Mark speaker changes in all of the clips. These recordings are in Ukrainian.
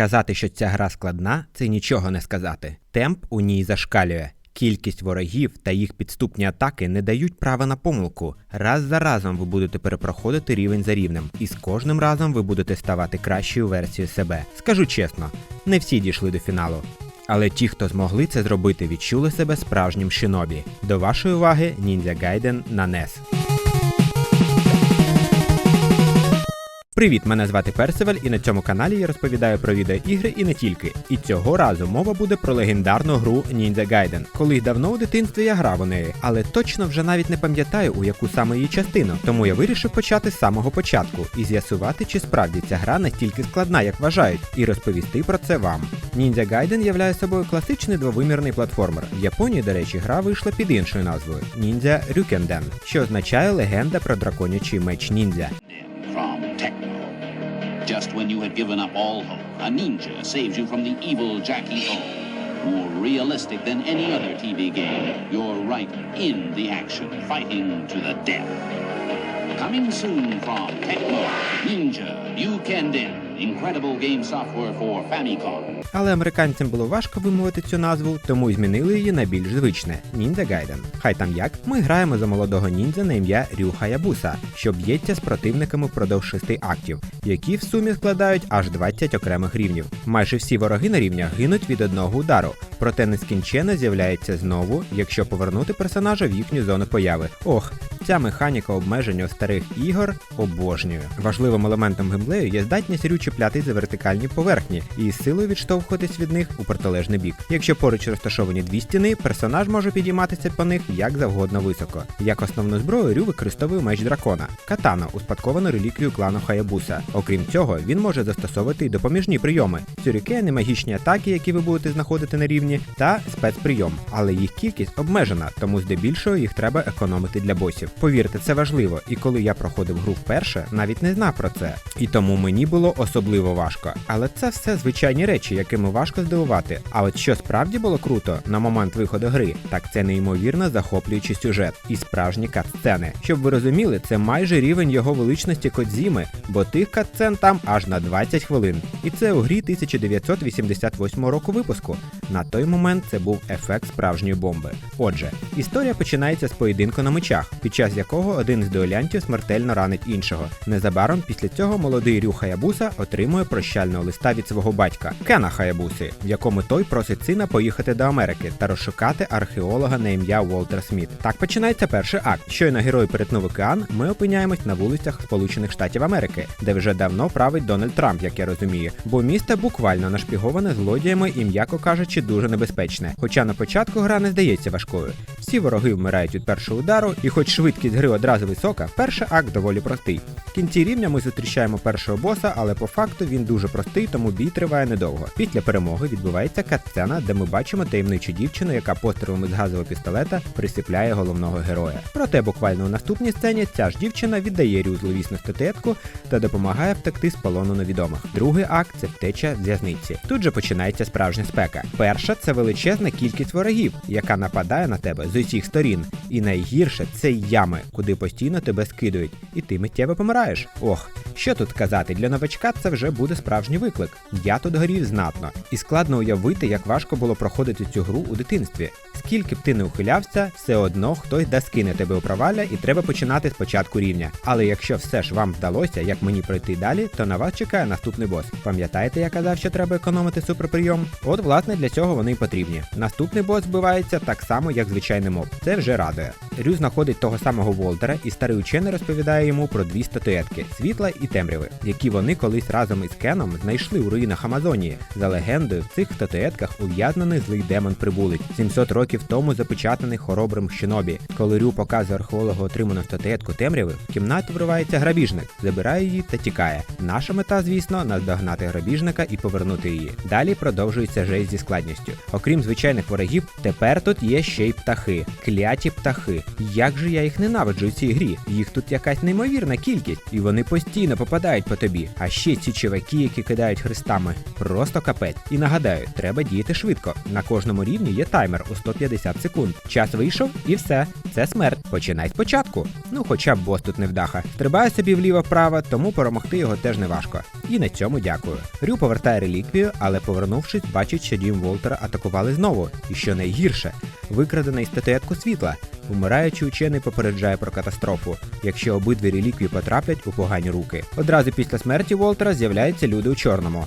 Speaker 1: Сказати, що ця гра складна, це нічого не сказати. Темп у ній зашкалює. Кількість ворогів та їх підступні атаки не дають права на помилку. Раз за разом ви будете перепроходити рівень за рівнем, і з кожним разом ви будете ставати кращою версією себе. Скажу чесно, не всі дійшли до фіналу. Але ті, хто змогли це зробити, відчули себе справжнім шинобі. До вашої уваги Ninja Gaiden на NES. Привіт, мене звати Персиваль, і на цьому каналі я розповідаю про відеоігри і не тільки. І цього разу мова буде про легендарну гру Ninja Gaiden. Колись давно у дитинстві я грав у неї, але точно вже навіть не пам'ятаю, у яку саме її частину. Тому я вирішив почати з самого початку і з'ясувати, чи справді ця гра настільки складна, як вважають, і розповісти про це вам. Ninja Gaiden являє собою класичний двовимірний платформер. В Японії, до речі, гра вийшла під іншою назвою Ninja Ryukenden, що означає легенда про драконячий меч ніндзя.
Speaker 2: Just when you had given up all hope, a ninja saves you from the evil Jackie O. More realistic than any other TV game, you're right in the action, fighting to the death. Coming soon from Techno, Ninja you can Bukenden. Incredible game software for Famicom.
Speaker 1: Але американцям було важко вимовити цю назву, тому й змінили її на більш звичне Ninja Gaiden. Хай там як, ми граємо за молодого ніндзя на ім'я Рю Хаябуса, що б'ється з противниками впродовж шести актів, які в сумі складають аж 20 окремих рівнів. Майже всі вороги на рівнях гинуть від одного удару, проте нескінченно з'являється знову, якщо повернути персонажа в їхню зону появи. Ох, Ця механіка обмеження старих ігор обожнюю. Важливим елементом геймплею є здатність Рю чіплятись за вертикальні поверхні і силою відштовхуватись від них у протилежний бік. Якщо поруч розташовані дві стіни, персонаж може підійматися по них як завгодно високо. Як основну зброю Рю використовує меч дракона, катана, успадковану реліквію клану Хаябуса. Окрім цього, він може застосовувати й допоміжні прийоми: сюрікени, магічні атаки, які ви будете знаходити на рівні, та спецприйом. Але їх кількість обмежена, тому здебільшого їх треба економити для босів. Повірте, це важливо, і коли я проходив гру вперше, навіть не знав про це. І тому мені було особливо важко. Але це все звичайні речі, якими важко здивувати. А от що справді було круто на момент виходу гри, так це неймовірно захоплюючий сюжет і справжні кат-сцени. Щоб ви розуміли, це майже рівень його величності Кодзіми, бо тих кат-сцен там аж на 20 хвилин. І це у грі 1988 року випуску. На той момент це був ефект справжньої бомби. Отже, історія починається з поєдинку на мечах, під час якого один з дуелянтів смертельно ранить іншого. Незабаром після цього молодий Рю Хаябуса отримує прощального листа від свого батька Кена Хаябуси, в якому той просить сина поїхати до Америки та розшукати археолога на ім'я Уолтер Сміт. Так починається перший акт. Щойно герой перетнув океан, ми опиняємось на вулицях Сполучених Штатів Америки, де вже давно править Дональд Трамп, як я розумію, бо місто буквально нашпіговане злодіями і, м'яко кажучи, дуже небезпечне. Хоча на початку гра не здається важкою. Всі вороги вмирають від першого удару, і хоч швидкість гри одразу висока, перший акт доволі простий. В кінці рівня ми зустрічаємо першого боса, але по факту він дуже простий, тому бій триває недовго. Після перемоги відбувається катсцена, де ми бачимо таємничу дівчину, яка пострілами з газового пістолета присипляє головного героя. Проте буквально у наступній сцені ця ж дівчина віддає Рю зловісну статуетку та допомагає втекти з полону невідомих. Другий акт це втеча з в'язниці. Тут же починається справжня спека. Перша це величезна кількість ворогів, яка нападає на тебе з усіх сторін. І найгірше це ями, куди постійно тебе скидують, і ти миттєво помираєш. Ох, що тут казати, для новачка це вже буде справжній виклик. Я тут горів знатно, і складно уявити, як важко було проходити цю гру у дитинстві. Скільки б ти не ухилявся, все одно хтось да скине тебе у провалля і треба починати з початку рівня. Але якщо все ж вам вдалося, як мені пройти далі, то на вас чекає наступний бос. Пам'ятаєте, я казав, що треба економити суперприйом? От, власне, для цього вони й потрібні. Наступний бос збивається так само, як звичайний моб. Це вже радує. Рю знаходить того самого Волтера, і старий учений розповідає йому про дві статуетки світла і темряви, які вони колись разом із Кеном знайшли у руїнах Амазонії. За легендою, в цих статуетках ув'язнений злий демон прибулець, 700 років тому запечатаний хоробрим шинобі. Коли Рю показує археологу отриману статуетку темряви, в кімнату вривається грабіжник, забирає її та тікає. Наша мета, звісно, наздогнати грабіжника і повернути її. Далі продовжується жесть зі складністю. Окрім звичайних ворогів, тепер тут є ще й птахи, кляті птахи. Як же я їх ненавиджу у цій грі? Їх тут якась неймовірна кількість, і вони постійно попадають по тобі. А ще ці чуваки, які кидають хрестами, просто капець. І нагадаю, треба діяти швидко. На кожному рівні є таймер у 100 50 секунд. Час вийшов і все. Це смерть. Починай спочатку. Ну, хоча б бос тут не вдаха. Стрибає собі вліво-вправо, тому перемогти його теж не важко. І на цьому дякую. Рю повертає реліквію, але повернувшись, бачить, що дім Волтера атакували знову. І що найгірше, викрадена із статуетку світла. Умираючий учений попереджає про катастрофу, якщо обидві реліквії потраплять у погані руки. Одразу після смерті Волтера з'являються люди у чорному.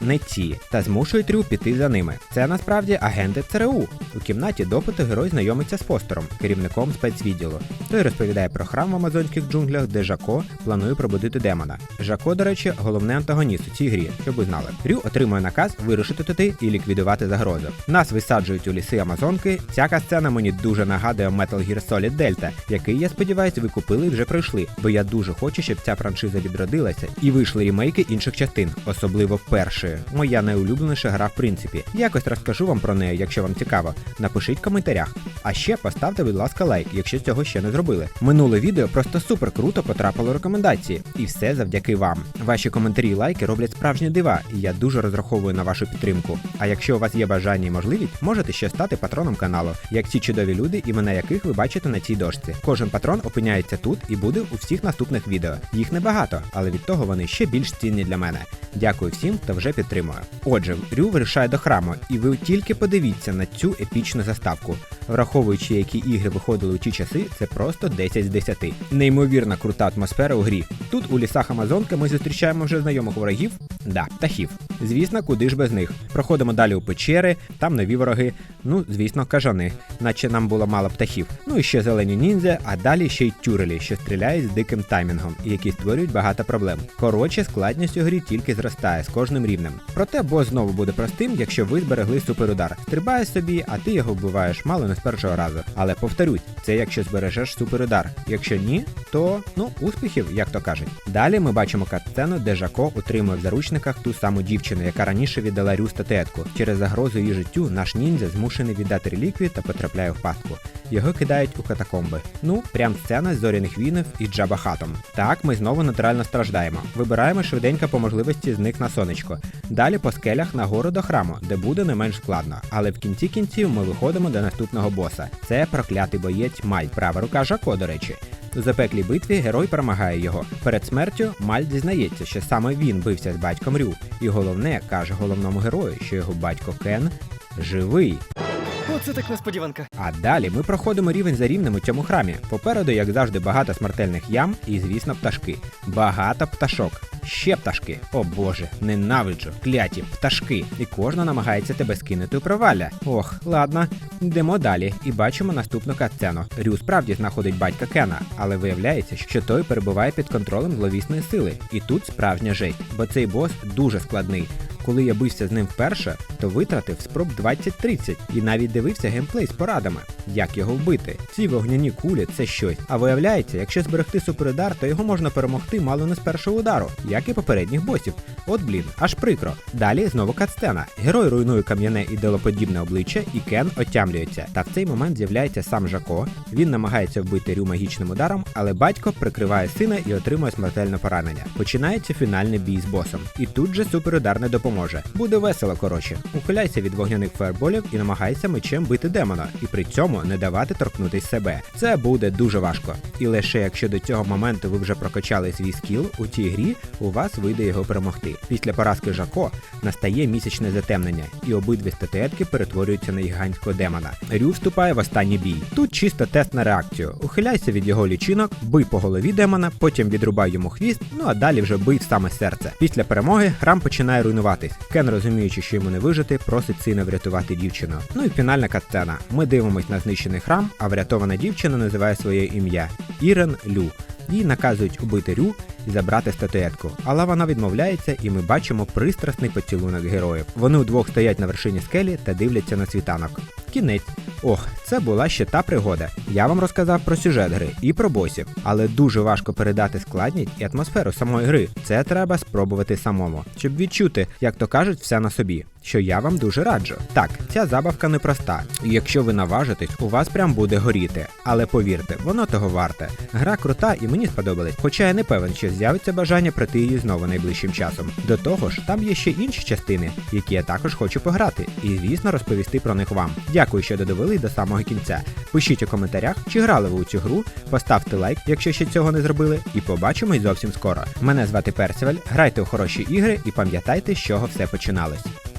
Speaker 1: Не ті, та змушують Рю піти за ними. Це насправді агенти ЦРУ. У кімнаті допиту герой знайомиться з Фостером, керівником спецвідділу. Той розповідає про храм в амазонських джунглях, де Жако планує пробудити демона. Жако, до речі, головний антагоніст у цій грі, щоб ви знали. Рю отримує наказ вирушити туди і ліквідувати загрозу. Нас висаджують у ліси Амазонки. Ця сцена мені дуже нагадує Metal Gear Solid Delta, який, я сподіваюся, ви купили і вже пройшли, бо я дуже хочу, щоб ця франшиза відродилася і вийшли рімейки інших частин, особливо першої. Моя найулюбленіша гра в принципі. Якось розкажу вам про неї, якщо вам цікаво. Напишіть в коментарях. А ще поставте, будь ласка, лайк, якщо цього ще не зробили. Минуле відео просто супер круто потрапило рекомендації, і все завдяки вам. Ваші коментарі і лайки роблять справжні дива, і я дуже розраховую на вашу підтримку. А якщо у вас є бажання і можливість, можете ще стати патроном каналу, як ці чудові люди, імена яких ви бачите на цій дошці. Кожен патрон опиняється тут і буде у всіх наступних відео. Їх небагато, але від того вони ще більш цінні для мене. Дякую всім, хто вже підтримує. Отже, Рю вирушає до храму, і ви тільки подивіться на цю епічну заставку. Враховуючи, які ігри виходили у ті часи, це просто 10 з 10. Неймовірна крута атмосфера у грі. Тут у лісах Амазонки ми зустрічаємо вже знайомих ворогів, да, птахів. Звісно, куди ж без них. Проходимо далі у печери, там нові вороги. Ну, звісно, кажани, наче нам було мало птахів. Ну і ще зелені ніндзя, а далі ще й тюрелі, що стріляють з диким таймінгом, і які створюють багато проблем. Коротше, складність у грі тільки зростає з кожним рівнем. Проте бос знову буде простим, якщо ви зберегли суперудар. Стрибає собі, а ти його вбиваєш мало не з першого разу. Але повторюсь, це якщо збережеш суперудар. Якщо ні, то ну успіхів, як то кажуть. Далі ми бачимо катсцену, де Жако утримує в ту саму дівчину, яка раніше віддала Рю статуетку. Через загрозу її життю наш ніндзя змушений віддати реліквію та потрапляє в пастку. Його кидають у катакомби. Ну, прям сцена з зоряних війнів і Джаба Хатом. Так, ми знову натурально страждаємо. Вибираємо швиденько по можливості з них на сонечко. Далі по скелях нагору до храму, де буде не менш складно. Але в кінці кінців ми виходимо до наступного боса. Це проклятий боєць Маль, права рука Жако, до речі. У запеклій битві герой перемагає його. Перед смертю Маль дізнається, що саме він бився з батьком Рю, і головне каже головному герою, що його батько Кен живий.
Speaker 3: Оце так несподіванка.
Speaker 1: А далі ми проходимо рівень за рівнем у цьому храмі. Попереду, як завжди, багато смертельних ям і, звісно, пташки. Багато пташок. Ще пташки. О боже, ненавиджу, кляті, пташки. І кожна намагається тебе скинути у провалля. Ох, ладно, йдемо далі і бачимо наступну катсцену. Рю справді знаходить батька Кена, але виявляється, що той перебуває під контролем зловісної сили. І тут справжня жесть, бо цей бос дуже складний. Коли я бився з ним вперше, то витратив спроб 20-30 і навіть дивився геймплей з порадами, як його вбити. Ці вогняні кулі це щось. А виявляється, якщо зберегти суперудар, то його можна перемогти мало не з першого удару, як і попередніх босів. От блін, аж прикро. Далі знову катсцена. Герой руйнує кам'яне і делоподібне обличчя, і Кен отямлюється. Та в цей момент з'являється сам Жако. Він намагається вбити Рю магічним ударом, але батько прикриває сина і отримує смертельне поранення. Починається фінальний бій з босом. І тут же суперудар не допоможе. Буде весело, коротше. Ухиляйся від вогняних фаерболів і намагайся мечем бити демона, і при цьому не давати торкнутись себе. Це буде дуже важко. І лише якщо до цього моменту ви вже прокачали свій скіл у цій грі, у вас вийде його перемогти. Після поразки Жако настає місячне затемнення, і обидві статуетки перетворюються на гігантського демона. Рю вступає в останній бій. Тут чисто тест на реакцію. Ухиляйся від його лічинок, бий по голові демона, потім відрубай йому хвіст, ну а далі вже бий в саме серце. Після перемоги храм починає руйнуватись. Кен, розуміючи, що йому не вижити, просить сина врятувати дівчину. Ну і фінальна катсцена. Ми дивимось на знищений храм, а врятована дівчина називає своє ім'я Ірен Лю. Їй наказують убити Рю і забрати статуетку. Але вона відмовляється, і ми бачимо пристрасний поцілунок героїв. Вони удвох стоять на вершині скелі та дивляться на світанок. Кінець. Ох, це була ще та пригода. Я вам розказав про сюжет гри і про босів, але дуже важко передати складність і атмосферу самої гри. Це треба спробувати самому, щоб відчути, як то кажуть, все на собі. Що я вам дуже раджу. Так, ця забавка непроста, якщо ви наважитесь, у вас прям буде горіти. Але повірте, воно того варте. Гра крута і мені сподобалась, хоча я не певен, чи з'явиться бажання пройти її знову найближчим часом. До того ж, там є ще інші частини, які я також хочу пограти, і звісно розповісти про них вам. Дякую, що додивились додивили до самого кінця. Пишіть у коментарях, чи грали ви у цю гру, поставте лайк, якщо ще цього не зробили, і побачимось зовсім скоро. Мене звати Персиваль, грайте у хороші ігри і пам'ятайте, з чого все починалось.